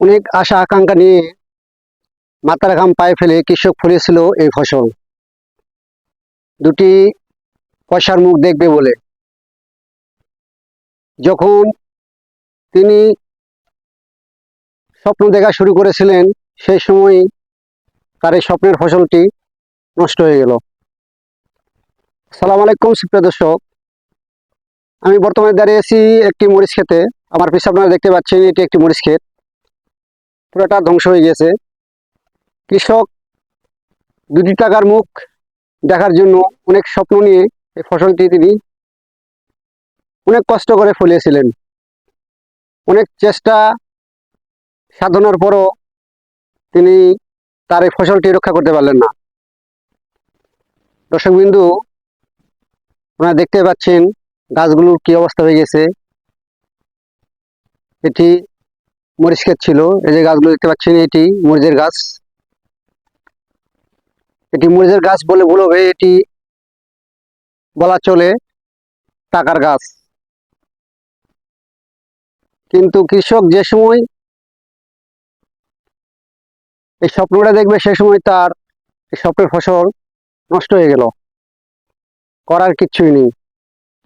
অনেক আশা আকাঙ্ক্ষা নিয়ে মাথার ঘাম পায়ে ফেলে কৃষক ফলিয়েছিল এই ফসল। দুটি পয়সার মুখ দেখবে বলে। যখন তিনি স্বপ্ন দেখা শুরু করেছিলেন, সেই সময় তার এই স্বপ্নের ফসলটি নষ্ট হয়ে গেল। সালাম আলাইকুম, সুপ্রিয় দর্শক। আমি বর্তমানে দাঁড়িয়েছি একটি মরিচ খেতে আমার পিছনে আপনারা দেখতে পাচ্ছেন, এটি একটি মরিচ ক্ষেত। পুরোটা ধ্বংস হয়ে গেছে। কৃষক দুটি টাকার মুখ দেখার জন্য অনেক স্বপ্ন নিয়ে এই ফসলটি তিনি অনেক কষ্ট করে ফলিয়েছিলেন। অনেক চেষ্টা সাধনার পরও তিনি তার এই ফসলটি রক্ষা করতে পারলেন না। দর্শক বিন্দু, আপনারা দেখতে পাচ্ছেন গাছগুলোর কি অবস্থা হয়ে গেছে। এটি মরিচ ক্ষেত ছিল। এই যে গাছগুলো দেখতে পাচ্ছেন, এটি মরিচের গাছ। এটি মরিচের গাছ বলে ভুল হবে, এটি বলা চলে টাকার গাছ। কিন্তু কৃষক যে সময় এই স্বপ্নটা দেখবে, সে সময় তার স্বপ্নের ফসল নষ্ট হয়ে গেল। করার কিচ্ছুই নেই।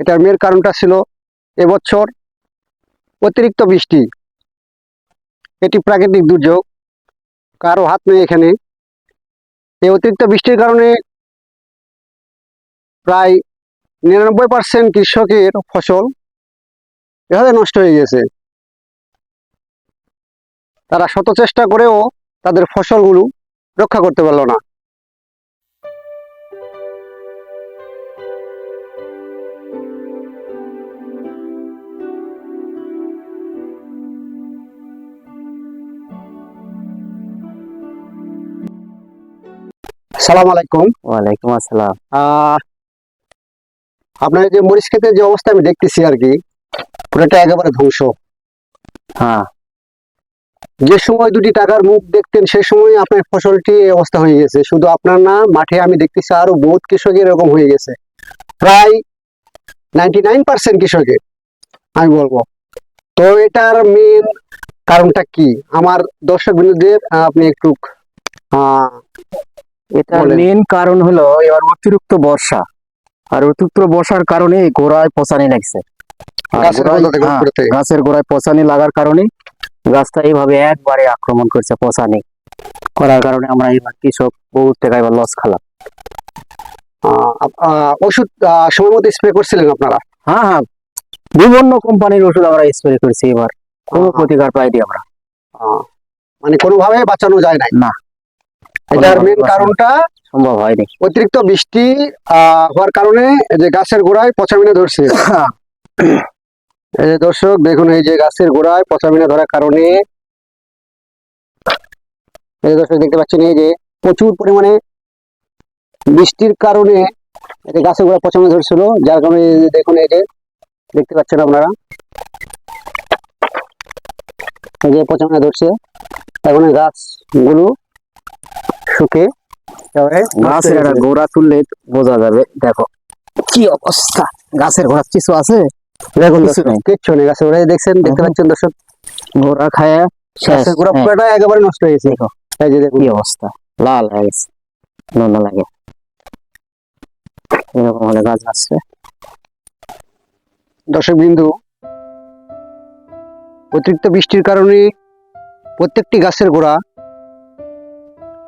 এটার মেয়ের কারণটা ছিল, এবছর অতিরিক্ত বৃষ্টি। এটি প্রাকৃতিক দুর্যোগ। কারও হাত নেই এখানে। এই অতিরিক্ত বৃষ্টির কারণে প্রায় নিরানব্বই পার্সেন্ট কৃষকের ফসল এভাবে নষ্ট হয়ে গেছে। তারা শত চেষ্টা করেও তাদের ফসলগুলো রক্ষা করতে পারল না। সালাম আলাইকুম। ওয়ালাইকুম আসসালাম। আপনার যে মরিচ ক্ষেতের যে অবস্থা আমি দেখতেছি আর কি পুরোটা একেবারে ধ্বংস। হ্যাঁ। যে সময় দুটি টাকার মুখ দেখতেন সেই সময় আপনার ফসলটি অবস্থা হয়ে গেছে। শুধু আপনার না মাঠে আমি দেখতেছি আরও বহুত কৃষকের এরকম হয়ে গেছে। প্রায় নাইনটি নাইন পার্সেন্ট কৃষকের আমি বলব। তো এটার মেন কারণটা কি? আমার দর্শক বিন্দুদের আপনি একটু আহ, এটার মেন কারণ হলো এবার অতিরিক্ত বর্ষা। আর অতিরিক্ত বর্ষার কারণে গোড়ায় পচানি লাগছে। গাছের গোড়ায়- গোড়া থেকে হ্যাঁ, থেকে। গাছের গোড়ায় পচানি লাগার কারণে গাছটা এইভাবে একবারে আক্রমণ করছে পচানি। করার কারণে আমরা এবার কৃষক বহুত টাকা এবার লস খালাম। ওষুধ সময় মতো স্প্রে করছিলেন আপনারা? হ্যাঁ হ্যাঁ। বিভিন্ন কোম্পানির ওষুধ আমরা স্প্রে করেছি এবার। কোনো। প্রতিকার পাইনি আমরা। মানে কোনোভাবে বাঁচানো যায় নাই? না। এটার মেন কারণটা সম্ভব হয়নি। অতিরিক্ত বৃষ্টি হওয়ার কারণে এই যে গাছের গোড়ায় পচা মিনে ধরছে। এই যে দর্শক দেখুন এই যে গাছের গোড়ায় পচা মিনে ধরার কারণে এই যে দর্শক দেখতে পাচ্ছেন এই যে প্রচুর পরিমাণে বৃষ্টির কারণে এই যে গাছের গোড়ায় পচা মিনে ধরছিল যার কারণে দেখুন এই যে দেখতে পাচ্ছেন আপনারা। এই যে পচা মিনে ধরছে। এখন গাছগুলো শুকে গাছের একটা গোড়া তুললে বোঝা যাবে দেখো। কি অবস্থা? গাছের গোড়া কিছু আছে? দেখুন। কিচ্ছু নেই। গাছের গোড়ায় দেখছেন দেখতে পাচ্ছেন দর্শক? গোড়া খায়া গাছের গোড়া হ্যাঁ, পুরোটা একেবারে নষ্ট হয়ে গেছে। দেখো এই যে দেখুন। কি অবস্থা? লাল হয়ে গেছে। নোনা লাগে। এরকম হলে গাছ আসছে দর্শক বিন্দু অতিরিক্ত বৃষ্টির কারণে প্রত্যেকটি গাছের গোড়া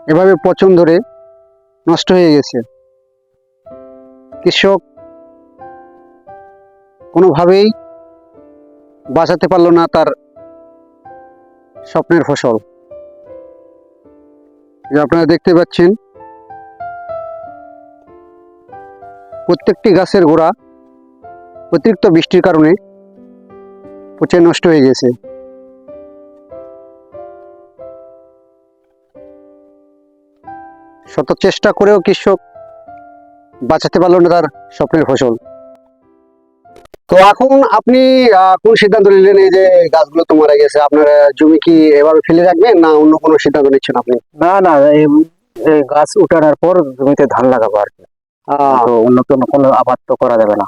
এভাবে পচন ধরে নষ্ট হয়ে গেছে। কৃষক কোনোভাবেই বাঁচাতে পারল না তার স্বপ্নের ফসল। আপনারা দেখতে পাচ্ছেন, প্রত্যেকটি গাছের গোড়া অতিরিক্ত বৃষ্টির কারণে পচে নষ্ট হয়ে গেছে। শত চেষ্টা করেও কৃষক বাঁচাতে পারল না তার স্বপ্নের ফসল। তো এখন আপনি কোন সিদ্ধান্ত নিলেন এই যে গাছগুলো তো মারা গেছে? আপনার জমি কি এভাবে ফেলে রাখবেন না অন্য কোনো সিদ্ধান্ত নিচ্ছেন আপনি? না না গাছ উঠানোর পর জমিতে ধান লাগাবো আর কি। অন্য কোনো আবাদ তো করা যাবে না।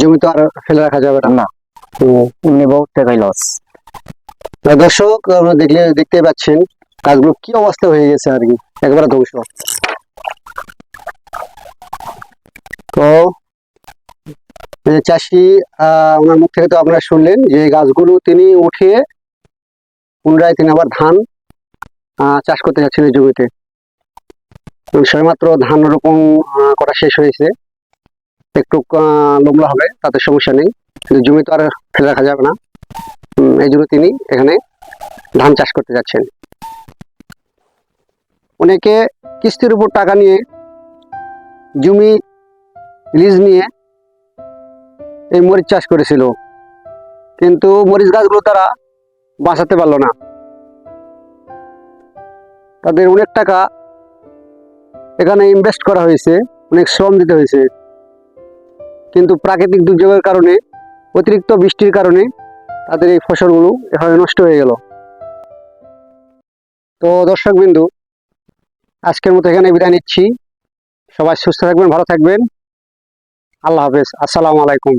জমি তো আর ফেলে রাখা যাবে না? না। এমনি বহুত টাকাই লস দর্শক দেখলে দেখতে পাচ্ছেন গাছগুলো কি অবস্থা হয়ে গেছে আর কি? একবারে ধ্বংস। তো চাষি ওনার মুখ থেকে তো আপনারা শুনলেন যে গাছগুলো তিনি উঠিয়ে পুনরায় তিনি আবার ধান চাষ করতে যাচ্ছেন এই জমিতে। সবেমাত্র ধান রোপণ করা শেষ হয়েছে। একটু লম্বা হবে, তাতে সমস্যা নেই। কিন্তু জমি তো আর ফেলে রাখা যাবে না। এই জন্য তিনি এখানে ধান চাষ করতে যাচ্ছেন। অনেকে কিস্তির উপর টাকা নিয়ে জমি লিজ নিয়ে এই মরিচ চাষ করেছিল। কিন্তু মরিচ গাছগুলো তারা বাঁচাতে পারল না। তাদের অনেক টাকা এখানে ইনভেস্ট করা হয়েছে, অনেক শ্রম দিতে হয়েছে। কিন্তু প্রাকৃতিক দুর্যোগের কারণে, অতিরিক্ত বৃষ্টির কারণে তাদের এই ফসলগুলো এভাবে নষ্ট হয়ে গেল। তো দর্শক বিন্দু আজকের মতো এখানে বিদায় নিচ্ছি। সবাই সুস্থ থাকবেন ভালো থাকবেন। আল্লাহ হাফেজ। আসসালামু আলাইকুম।